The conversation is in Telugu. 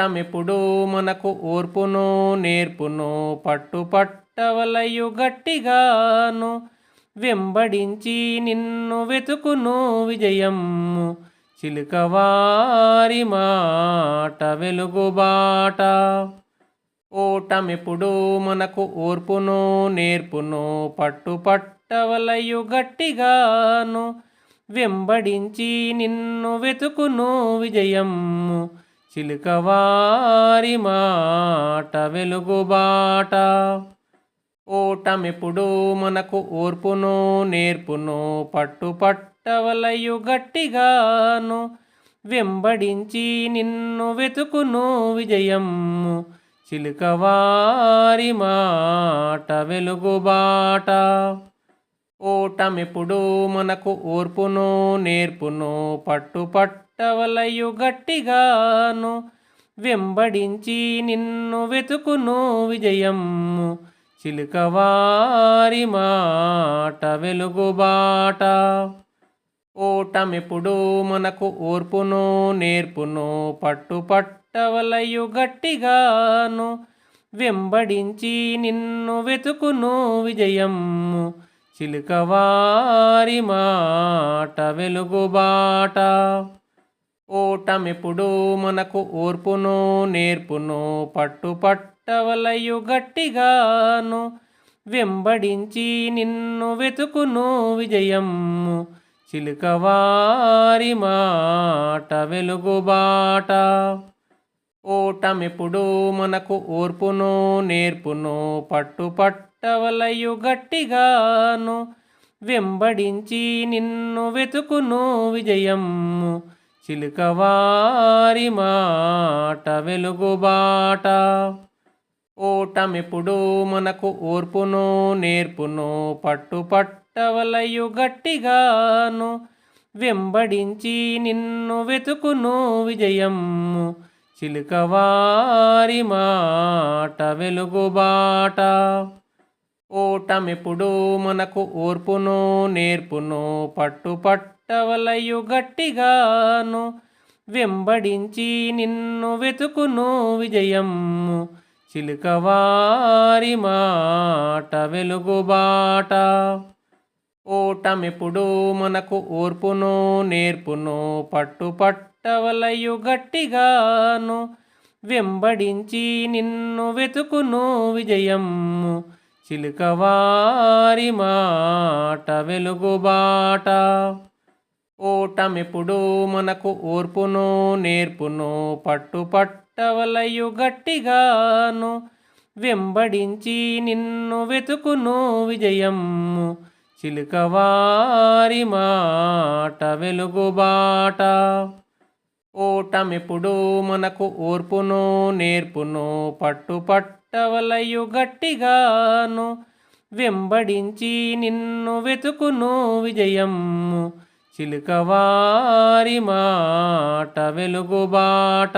ఓటమిప్పుడు మనకు ఓర్పును నేర్పును పట్టుపట్టవలయు గట్టిగాను. వెంబడించి నిన్ను వెతుకును విజయము చిలుకవారి మాట వెలుగుబాట ఓటమిప్పుడు మనకు ఓర్పును నేర్పును పట్టుపట్టవలయు గట్టిగాను. వెంబడించి నిన్ను వెతుకును విజయము చిలుకవారి మాట వెలుగుబాట ఓటమిప్పుడు మనకు ఓర్పును నేర్పును పట్టుపట్టవలయు గట్టిగాను. వెంబడించి నిన్ను వెతుకును విజయము. చిలుకవారి మాట వెలుగుబాట ఓటమిప్పుడు మనకు ఓర్పును నేర్పును పట్టుపట్టవలయు గట్టిగాను. వెంబడించి నిన్ను వెతుకును విజయము చిలుకవారి మాట వెలుగుబాట ఓటమిప్పుడు మనకు ఓర్పును నేర్పును పట్టుపట్టవలయు గట్టిగాను. వెంబడించి నిన్ను వెతుకును విజయము చిలుకవారి మాట వెలుగుబాట ఓటమిప్పుడు మనకు ఓర్పును నేర్పును పట్టుపట్టవలయు గట్టిగాను. వెంబడించి నిన్ను వెతుకును విజయము. చిలుకవారి మాట వెలుగుబాట ఓటమిప్పుడు మనకు ఓర్పును నేర్పును పట్టుపట్ట పట్టవలయు గట్టిగాను వెంబడించి నిన్ను వెతుకును విజయము చిలుకవారి మాట వెలుగుబాట ఓటమిప్పుడు మనకు ఓర్పును నేర్పును పట్టుపట్టవలయు గట్టిగాను వెంబడించి నిన్ను వెతుకును విజయము చిలుకవారి మాట వెలుగుబాట ఓటమిప్పుడు మనకు ఓర్పును నేర్పును పట్టుపట్టవలయు గట్టిగాను. వెంబడించి నిన్ను వెతుకును విజయము చిలుకవారి మాట వెలుగుబాట ఓటమిప్పుడు మనకు ఓర్పును నేర్పును పట్టుపట్టవలయు గట్టిగాను. వెంబడించి నిన్ను వెతుకును విజయము చిలుకవారి మాట వెలుగుబాట ఓటమిప్పుడు మనకు ఓర్పును నేర్పును పట్టుపట్టవలయు గట్టిగాను. వెంబడించి నిన్ను వెతుకును విజయము. చిలుకవారి మాట వెలుగుబాట ఓటమిప్పుడు మనకు ఓర్పును నేర్పును పట్టుపట్ట పట్టవలయు గట్టిగాను వెంబడించి నిన్ను వెతుకును విజయము చిలుకవారి మాట వెలుగుబాట.